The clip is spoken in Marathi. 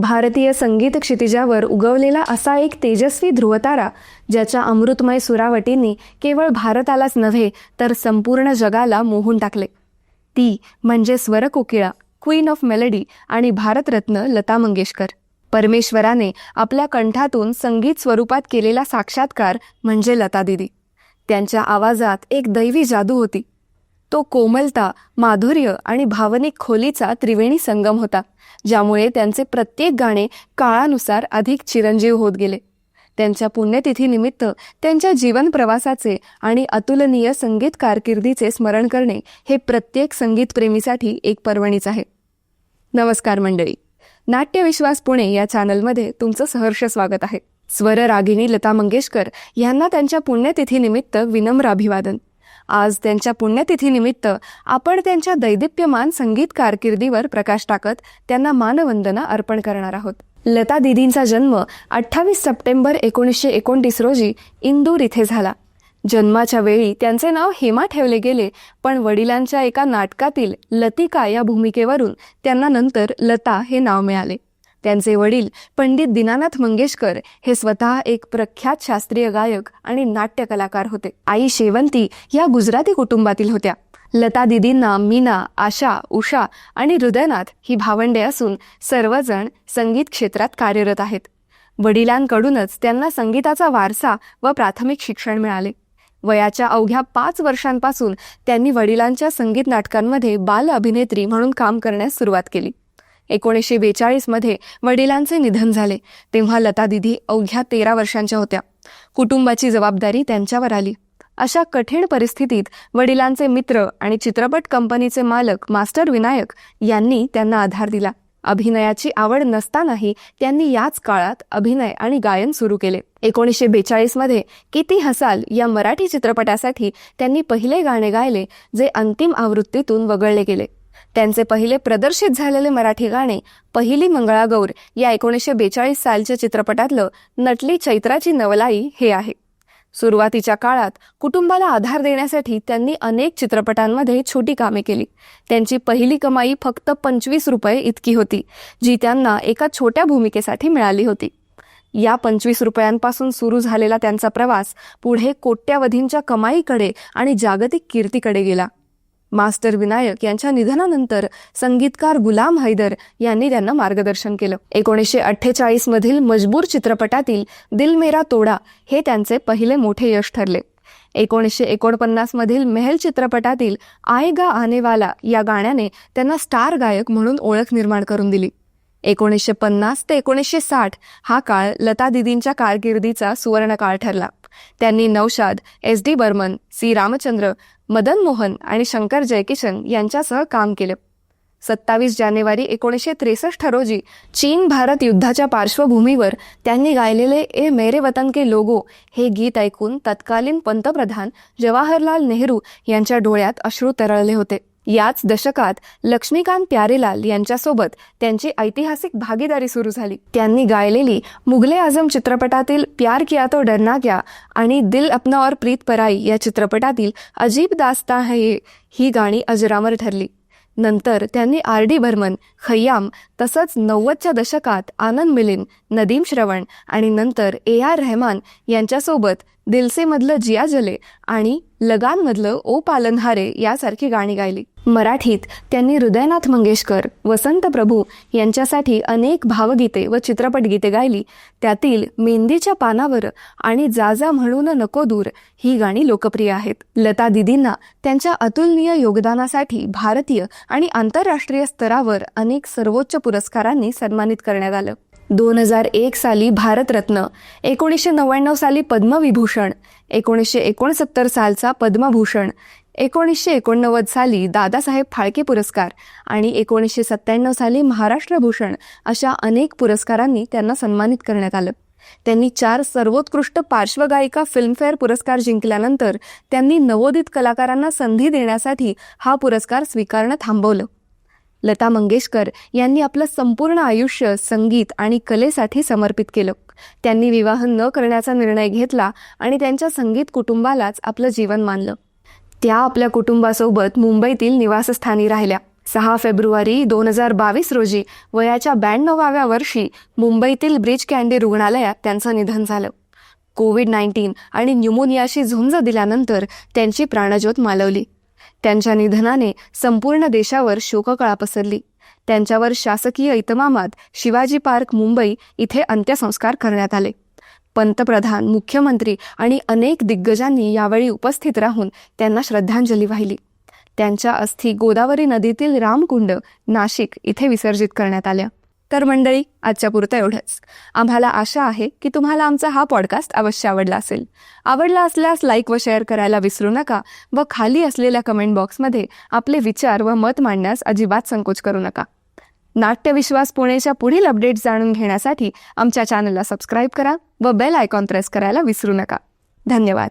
भारतीय संगीत क्षितिजावर उगवलेला असा एक तेजस्वी ध्रुवतारा ज्याच्या अमृतमय सुरावटींनी केवळ भारतालाच नव्हे तर संपूर्ण जगाला मोहून टाकले. ती म्हणजे स्वरकोकिळा क्वीन ऑफ मेलडी आणि भारतरत्न लता मंगेशकर. परमेश्वराने आपल्या कंठातून संगीत स्वरूपात केलेला साक्षात्कार म्हणजे लता दिदी. त्यांच्या आवाजात एक दैवी जादू होती. तो कोमलता माधुर्य आणि भावनिक खोलीचा त्रिवेणी संगम होता ज्यामुळे त्यांचे प्रत्येक गाणे काळानुसार अधिक चिरंजीव होत गेले. त्यांच्या पुण्यतिथीनिमित्त त्यांच्या जीवन प्रवासाचे आणि अतुलनीय संगीत कारकिर्दीचे स्मरण करणे हे प्रत्येक संगीतप्रेमीसाठी एक पर्वणीच आहे. नमस्कार मंडळी. नाट्यविश्वास पुणे या चॅनलमध्ये तुमचं सहर्ष स्वागत आहे. स्वररागिनी लता मंगेशकर यांना त्यांच्या पुण्यतिथीनिमित्त विनम्र अभिवादन. आज त्यांच्या पुण्यतिथीनिमित्त आपण त्यांच्या दैदिप्यमान संगीत कारकिर्दीवर प्रकाश टाकत त्यांना मानवंदना अर्पण करणार आहोत. लता दिदींचा जन्म अठ्ठावीस सप्टेंबर एकोणीसशे एकोणतीस रोजी इंदूर इथे झाला. जन्माच्या वेळी त्यांचे नाव हेमा ठेवले गेले पण वडिलांच्या एका नाटकातील लतिका या भूमिकेवरून त्यांना नंतर लता हे नाव मिळाले. त्यांचे वडील पंडित दीनानाथ मंगेशकर हे स्वतः एक प्रख्यात शास्त्रीय गायक आणि नाट्य कलाकार होते. आई शेवंती या गुजराती कुटुंबातील होत्या. लता दिदींना मीना आशा उषा आणि हृदयनाथ ही भावंडे असून सर्वजण संगीत क्षेत्रात कार्यरत आहेत. वडिलांकडूनच त्यांना संगीताचा वारसा व प्राथमिक शिक्षण मिळाले. वयाच्या अवघ्या पाच वर्षांपासून त्यांनी वडिलांच्या संगीत नाटकांमध्ये बाल अभिनेत्री म्हणून काम करण्यास सुरुवात केली. एकोणीसशे बेचाळीसमध्ये वडिलांचे निधन झाले. तेव्हा लता दिदी अवघ्या तेरा वर्षांच्या होत्या. कुटुंबाची जबाबदारी त्यांच्यावर आली. अशा कठीण परिस्थितीत वडिलांचे मित्र आणि चित्रपट कंपनीचे मालक मास्टर विनायक यांनी त्यांना आधार दिला. अभिनयाची आवड नसतानाही त्यांनी याच काळात अभिनय आणि गायन सुरू केले. एकोणीसशे बेचाळीसमध्ये किती हसाल या मराठी चित्रपटासाठी त्यांनी पहिले गाणे गायले जे अंतिम आवृत्तीतून वगळले गेले. त्यांचे पहिले प्रदर्शित झालेले मराठी गाणे पहिली मंगळागौर या एकोणीसशे बेचाळीस सालच्या चित्रपटातलं नटली चैत्राची नवलाई हे आहे. सुरुवातीच्या काळात कुटुंबाला आधार देण्यासाठी त्यांनी अनेक चित्रपटांमध्ये छोटी कामे केली. त्यांची पहिली कमाई फक्त पंचवीस रुपये इतकी होती जी त्यांना एका छोट्या भूमिकेसाठी मिळाली होती. या पंचवीस रुपयांपासून सुरू झालेला त्यांचा प्रवास पुढे कोट्यावधींच्या कमाईकडे आणि जागतिक कीर्तीकडे गेला. मास्टर विनायक यांच्या निधनानंतर संगीतकार गुलाम हैदर यांनी त्यांना मार्गदर्शन केलं. एकोणीसशे अठ्ठेचाळीस मधील मजबूर चित्रपटातील दिल मेरा तोडा हे त्यांचे पहिले मोठे यश ठरले. एकोणीसशे एकोणपन्नास मधील मेहल चित्रपटातील आएगा आनेवाला या गाण्याने त्यांना स्टार गायक म्हणून ओळख निर्माण करून दिली. एकोणीसशे पन्नास ते एकोणीसशे साठ हा काळ लता दिदींच्या कारकिर्दीचा सुवर्ण काळ ठरला. त्यांनी Naushad S D Burman C Ramchandra Madan Mohan आणि शंकर जयकिशन यांच्यासह काम केले. सत्तावीस जानेवारी एकोणीसशे त्रेसष्ट रोजी चीन भारत युद्धाच्या पार्श्वभूमीवर त्यांनी गायलेले ए मेरे वतन के लोगो हे गीत ऐकून तत्कालीन पंतप्रधान जवाहरलाल नेहरू यांच्या डोळ्यात अश्रू तरळले होते. याच दशकात लक्ष्मीकांत प्यारेलाल यांच्यासोबत त्यांची ऐतिहासिक भागीदारी सुरू झाली. त्यांनी गायलेली मुघले आझम चित्रपटातील प्यार किया तो डरना क्या आणि दिल अपना और प्रीत पराई या चित्रपटातील अजीब दास्ता है ये ही गाणी अजरामर ठरली नंतर त्यांनी आर डी बर्मन खय्याम तसंच नव्वदच्या दशकात आनंद मिलिन नदीम श्रवण आणि नंतर ए आर रहमान यांच्यासोबत दिलसेमधलं जिया जले आणि लगानमधलं ओ पालनहारे यासारखी गाणी गायली. मराठीत त्यांनी हृदयनाथ मंगेशकर वसंत प्रभू यांच्यासाठी अनेक भावगीते व चित्रपट गीते गायली. त्यातील मेहंदीच्या पानावर आणि जाजा म्हणून नको दूर ही गाणी लोकप्रिय आहेत. लता दिदींना त्यांच्या अतुलनीय योगदानासाठी भारतीय आणि आंतरराष्ट्रीय स्तरावर अनेक सर्वोच्च पुरस्कारांनी सन्मानित करण्यात आलं. दोन हजार एक साली भारतरत्न एकोणीसशे नव्याण्णव साली पद्मविभूषण एकोणीसशे एकोणसत्तर सालचा पद्मभूषण एकोणीसशे एकोणनव्वद साली दादासाहेब फाळके पुरस्कार आणि एकोणीसशे सत्त्याण्णव साली महाराष्ट्र भूषण अशा अनेक पुरस्कारांनी त्यांना सन्मानित करण्यात आलं. त्यांनी चार सर्वोत्कृष्ट पार्श्वगायिका फिल्मफेअर पुरस्कार जिंकल्यानंतर त्यांनी नवोदित कलाकारांना संधी देण्यासाठी हा पुरस्कार स्वीकारणं थांबवलं. लता मंगेशकर यांनी आपलं संपूर्ण आयुष्य संगीत आणि कलेसाठी समर्पित केलं. त्यांनी विवाह न करण्याचा निर्णय घेतला आणि त्यांच्या संगीत कुटुंबालाच आपलं जीवन मानलं. त्या आपल्या कुटुंबासोबत मुंबईतील निवासस्थानी राहिल्या. सहा फेब्रुवारी दोन हजार बावीस रोजी वयाच्या ब्याण्णवाव्या वर्षी मुंबईतील ब्रिज कँडी रुग्णालयात त्यांचं निधन झालं. कोविड नाईन्टीन आणि न्यूमोनियाशी झुंज दिल्यानंतर त्यांची प्राणज्योत मालवली. त्यांच्या निधनाने संपूर्ण देशावर शोककळा पसरली. त्यांच्यावर शासकीय इतमामात शिवाजी पार्क मुंबई इथे अंत्यसंस्कार करण्यात आले. पंतप्रधान मुख्यमंत्री आणि अनेक दिग्गजांनी यावेळी उपस्थित राहून त्यांना श्रद्धांजली वाहिली. त्यांच्या अस्थी गोदावरी नदीतील रामकुंड नाशिक इथे विसर्जित करण्यात आल्या. तर मंडळी आजच्या पुरतं एवढंच. आम्हाला आशा आहे की तुम्हाला आमचा हा पॉडकास्ट अवश्य आवडला असेल. आवडला असल्यास लाईक व शेअर करायला विसरू नका व खाली असलेल्या कमेंट बॉक्समध्ये आपले विचार व मत मांडण्यास अजिबात संकोच करू नका. नाट्यविश्वास पुणेच्या पुढील अपडेट्स जाणून घेण्यासाठी आमच्या चॅनलला सबस्क्राईब करा व बेल आयकॉन प्रेस करायला विसरू नका. धन्यवाद.